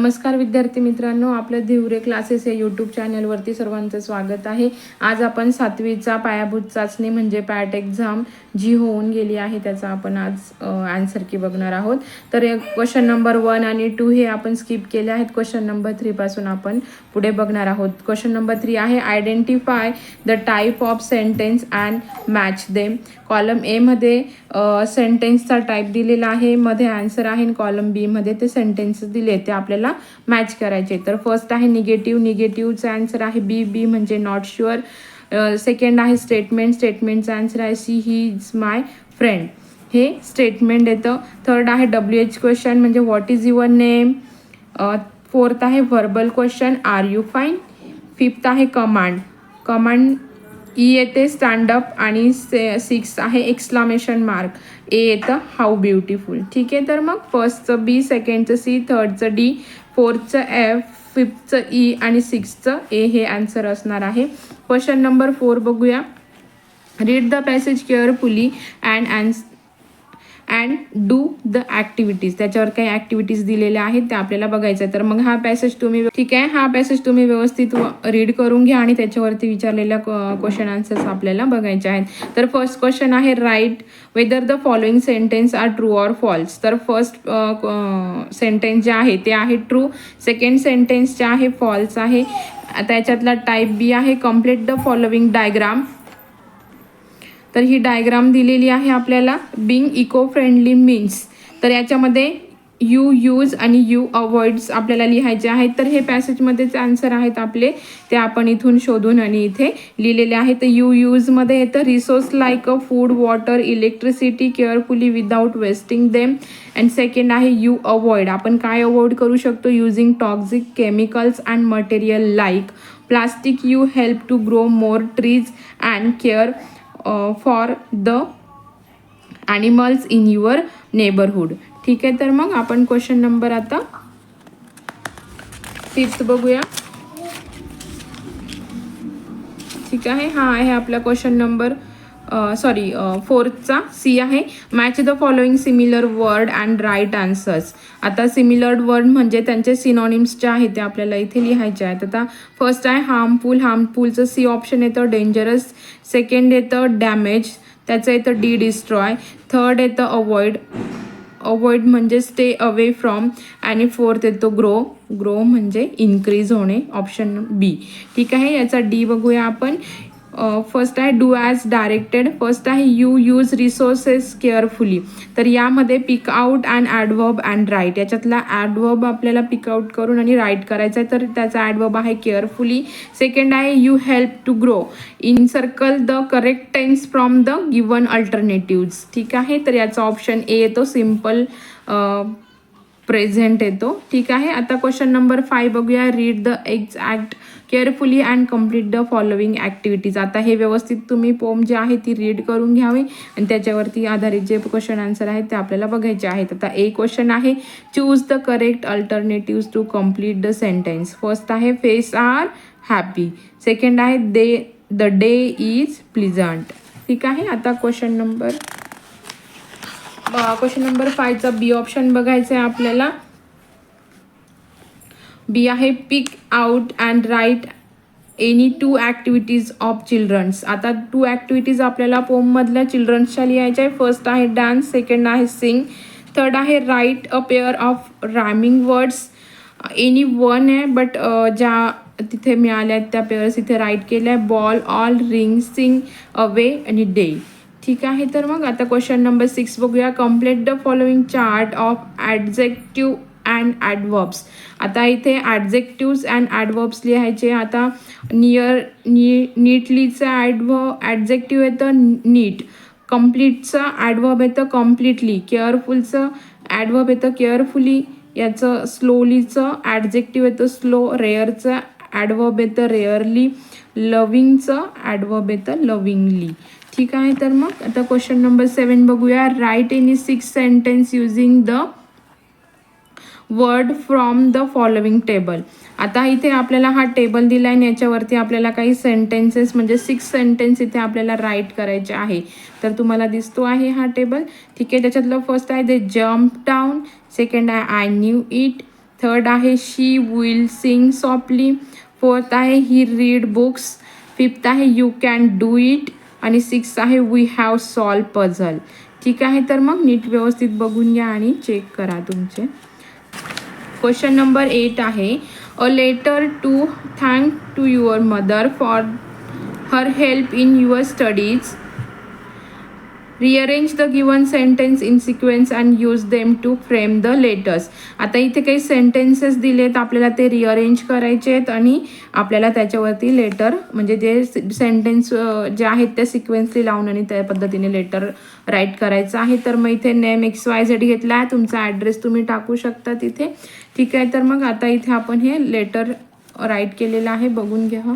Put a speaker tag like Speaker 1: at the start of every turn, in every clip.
Speaker 1: नमस्कार विद्यार्थी मित्रांनो आपलं धिवरे क्लासेस या यूट्यूब चॅनलवरती सर्वांचं स्वागत आहे. आज आपण सातवीचा पायाभूत चाचणी म्हणजे पॅट एक्झाम जी होऊन गेली आहे त्याचा आपण आज आन्सर की बघणार आहोत. तर क्वेश्चन नंबर वन आणि टू हे आपण स्किप केले आहेत. क्वेश्चन नंबर थ्रीपासून आपण पुढे बघणार आहोत. क्वेश्चन नंबर थ्री आहे identify the type of sentence and match them column एमध्ये सेंटेन्सचा टाईप दिलेला आहे. मध्ये आन्सर आहे कॉलम बीमध्ये ते सेंटेन्स दिले ते आपल्याला मॅच करायचे तर फर्स्ट आहे निगेटिव्ह निगेटिव्हचा आन्सर आहे बी बी म्हणजे नॉट शुअर सेकंड आहे स्टेटमेंट स्टेटमेंटचा आन्सर आहे C he is my friend हे स्टेटमेंट येतं. थर्ड आहे डब्ल्यू एच क्वेश्चन म्हणजे what is your name fourth आहे verbal question are you fine fifth आहे कमांड कमांड ई येते स्टँडअप आणि से सिक्स आहे एक्सक्लामेशन मार्क ए येतं हाऊ ब्युटिफुल ठीक आहे तर मग फर्स्टचं बी सेकंडचं सी थर्डचं डी फोरचं एफ फिफ्थचं ई आणि सिक्सचं ए हे आन्सर असणार आहे. क्वेश्चन नंबर फोर बघूया. Read the passage carefully and अँस and do the activities त्याच्यावर काही ॲक्टिव्हिटीज दिलेल्या आहेत त्या आपल्याला बघायचं आहे. तर मग हा पॅसेज तुम्ही ठीक आहे? हा पॅसेज तुम्ही व्यवस्थित रीड करून घ्या आणि त्याच्यावरती विचारलेल्या क्वेश्चन आन्सर्स आपल्याला बघायचे आहेत. तर फर्स्ट क्वेश्चन आहे write whether the following sentence are true or false तर फर्स्ट सेंटेन्स जे आहे ते आहे ट्रू सेकंड सेंटेन्स जे आहे फॉल्स आहे. त्याच्यातला टाईप बी आहे कंप्लीट द फॉलोइंग डायग्राम तर ही डायग्राम दिलेली आहे आपल्याला बिंग इको फ्रेंडली मीन्स तर याच्यामध्ये यू यूज आणि यू अवॉइड्स आपल्याला लिहायचे आहेत. तर हे पॅसेजमध्येच आन्सर आहेत आपले. ते आपण इथून शोधून आणि इथे लिहिलेले आहेत. तर यू यूजमध्ये येतं resource like a food water electricity carefully without wasting them and second आहे यू अवॉइड आपण काय अवॉइड करू शकतो? Using toxic chemicals and material like plastic you help to grow more trees and care for the animals in your neighbourhood ठीक आहे तर मग आपण क्वेश्चन नंबर आता फिफ्थ बघूया. ठीक आहे हा आहे आपला क्वेश्चन नंबर सॉरी फोर्थचा सी आहे. Match the following similar word and write answers आता सिमिलर वर्ड म्हणजे त्यांचे सिनॉनिम्स जे आहेत ते आपल्याला इथे लिहायचे आहेत. आता फर्स्ट आहे हार्मफुल हार्मफुलचं सी ऑप्शन येतं डेंजरस सेकंड येतं डॅमेज त्याचं येतं डी डिस्ट्रॉय थर्ड येतं अवॉइड अवॉइड म्हणजे स्टे अवे फ्रॉम आणि फोर्थ येतो ग्रो ग्रो म्हणजे इन्क्रीज होणे ऑप्शन बी ठीक आहे? याचा डी बघूया आपण. फर्स्ट आहे डू ॲज डायरेक्टेड फर्स्ट आहे यू यूज रिसोर्सेस केअरफुली तर यामध्ये pick out and adverb and write याच्यातला ॲडवर्ब आपल्याला पिक आउट करून आणि राईट करायचा आहे तर त्याचा ॲडवर्ब आहे केअरफुली सेकंड आहे you help to grow in circle the correct tense from the given alternatives ठीक आहे? तर याचा ऑप्शन ए येतो सिंपल प्रेझेंट येतो. ठीक आहे? आता क्वेश्चन नंबर फाय बघूया. Read the extract carefully and complete the following activities आता हे व्यवस्थित तुम्ही पोम जे आहे ती रीड करून घ्यावी. आणि त्याच्यावरती आधारित जे क्वेश्चन आन्सर आहेत ते आपल्याला बघायचे आहेत. आता ए क्वेश्चन आहे choose the correct alternative to complete the sentence first आहे फेस आर हॅपी सेकंड आहे they the day is pleasant ठीक आहे? आता क्वेश्चन नंबर क्वेश्चन नंबर फायचा बी ऑप्शन बघायचं आहे आपल्याला. बी आहे pick out and write any two activities of childrens. आता टू ॲक्टिव्हिटीज आपल्याला पोममधल्या चिल्ड्रन्सच्या लिहायच्या आहे. फर्स्ट आहे डान्स सेकंड आहे सिंग थर्ड आहे write a pair of rhyming words. Any one आहे बट ज्या तिथे मिळाल्या आहेत त्या पेअर्स इथे राईट केल्या आहे ball all ring sing away आणि डे. ठीक आहे तर मग आता क्वेश्चन नंबर सिक्स बघूया. Complete the following chart of adjective and adverbs आता इथे ॲडजेक्टिव्स अँड ॲडवर्ब्स लिहायचे. आता नियर नी नीटलीचं ॲडव ॲडजेक्टिव्ह येतं नीट कम्प्लीटचं ॲडवर्ब येतं कम्प्लिटली केअरफुलचं ॲडवर्ब येतं केअरफुली याचं स्लोलीचं ॲडजेक्टिव्ह येतं स्लो रेअरचं ॲडवर्ब येतं रेअरली लविंगचं ॲडवर्ब येतं लविंगली ठीक आहे? तर मग आता क्वेश्चन नंबर सेवन बघूया. Write any six sentence using the word from the following table आता इथे आपल्याला हा टेबल दिला आहे आणि याच्यावरती आपल्याला काही सेंटेन्सेस म्हणजे सिक्स सेंटेन्स इथे आपल्याला राईट करायचे आहे. तर तुम्हाला दिसतो आहे हा टेबल ठीक आहे त्याच्यातलं फर्स्ट आहे दे जम्प डाऊन सेकंड आहे आय न्यू इट थर्ड आहे she will sing softly fourth आहे ही रीड बुक्स फिफ्थ आहे यू कॅन डू इट आणि सिक्स आहे वी हॅव सॉल्व पझल ठीक आहे तर मग नीट व्यवस्थित बघून घ्या आणि चेक करा तुमचे. क्वेश्चन नंबर एट आहे. A letter to thank to your mother for her help in your studies rearrange the given sentence in sequence and use them to frame the letters आता इथे काही सेंटेन्सेस दिलेत आपल्याला ते rearrange करायचे आहेत आणि आपल्याला त्याच्यावरती लेटर म्हणजे जे सेंटेन्स जे आहेत त्या सिक्वेन्सली लावून आणि त्या पद्धतीने लेटर राईट करायचं आहे. तर मग इथे नेम एक्स वाय झेड घेतला आहे. तुमचा ॲड्रेस तुम्ही टाकू शकता तिथे. ठीक आहे, तर मग आता इथे आपण हे लेटर राईट केलेलं आहे, बघून हं.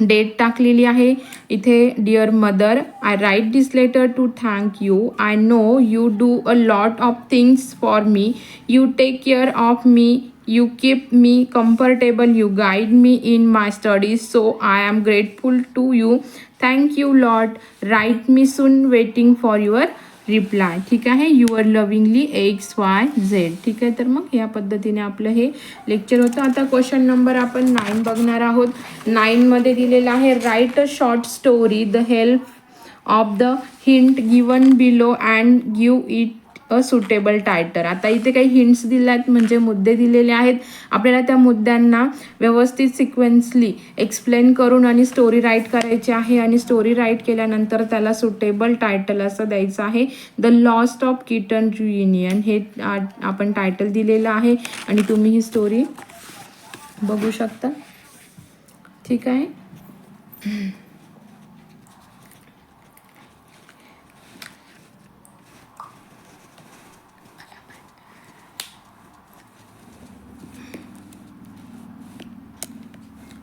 Speaker 1: डेट टाकलेली आहे. इथे dear mother I write this letter to thank you I know you do a lot of things for me you take care of me you keep me comfortable you guide me in my studies so I am grateful to you thank you lot write me soon waiting for your reply ठीक आहे? Your lovingly X Y Z ठीक आहे? तर मग या पद्धतीने आपलं हे लेक्चर होतं. आता क्वेश्चन नंबर आपण नाईन बघणार आहोत. नाईनमध्ये दिलेलं आहे write a short story the help of the hint given below and give it a suitable title आता इथे काही हिंट्स दिल्या आहेत म्हणजे मुद्दे दिलेले आहेत. आपल्याला त्या मुद्द्यांना व्यवस्थित सिक्वेन्सली एक्सप्लेन करून आणि स्टोरी राईट करायची आहे आणि स्टोरी राईट केल्यानंतर त्याला सुटेबल टायटल असं द्यायचं आहे. The lost of kitten union हे आपण टायटल दिलेलं आहे आणि तुम्ही ही स्टोरी बघू शकता. ठीक आहे?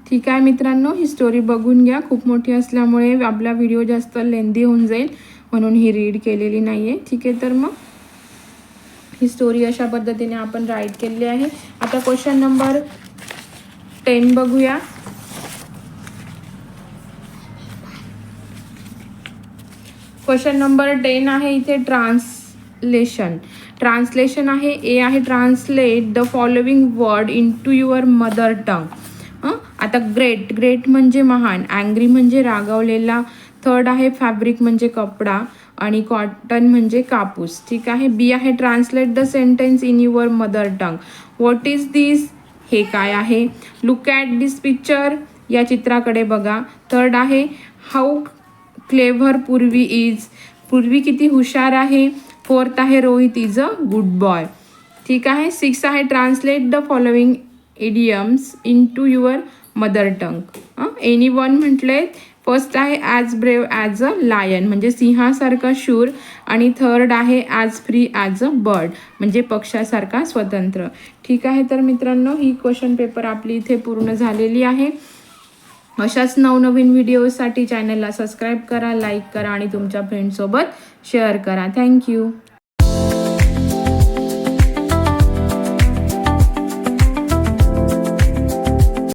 Speaker 1: ठीक आहे मित्रांनो ही स्टोरी बघून घ्या. खूप मोठी असल्यामुळे आपला व्हिडिओ जास्त लेंदी होऊन जाईल. म्हणून ही रीड केलेली नाही आहे ठीक आहे तर मग ही स्टोरी अशा पद्धतीने आपण राईट केलेली आहे. आता क्वेश्चन नंबर टेन बघूया. क्वेश्चन नंबर टेन आहे इथे ट्रान्सलेशन ट्रान्सलेशन आहे ए आहे translate the following word into your mother tongue आता ग्रेट ग्रेट म्हणजे महान अँग्री म्हणजे रागावलेला थर्ड आहे फॅब्रिक म्हणजे कपडा आणि कॉटन म्हणजे कापूस ठीक आहे? बी आहे translate the sentence in your mother tongue. What is this हे काय आहे? लुक ॲट दिस पिक्चर या चित्राकडे बघा. थर्ड आहे हाऊ क्लेव्हर पूर्वी इज पूर्वी किती हुशार आहे. फोर्थ आहे Rohit is a good boy ठीक आहे? सिक्स आहे translate the following idioms into your mother tongue. Any one म्हटले फर्स्ट आहे as brave as a lion म्हणजे सिंहासारखा शूर आणि थर्ड आहे as free as a bird म्हणजे पक्षासारखा स्वतंत्र. ठीक आहे तर मित्रांनो ही क्वेश्चन पेपर आपली इथे पूर्ण झालेली आहे. अशाच नवनवीन व्हिडिओसाठी चॅनलला सबस्क्राईब करा लाईक करा आणि तुमच्या फ्रेंडसोबत शेअर करा. थँक्यू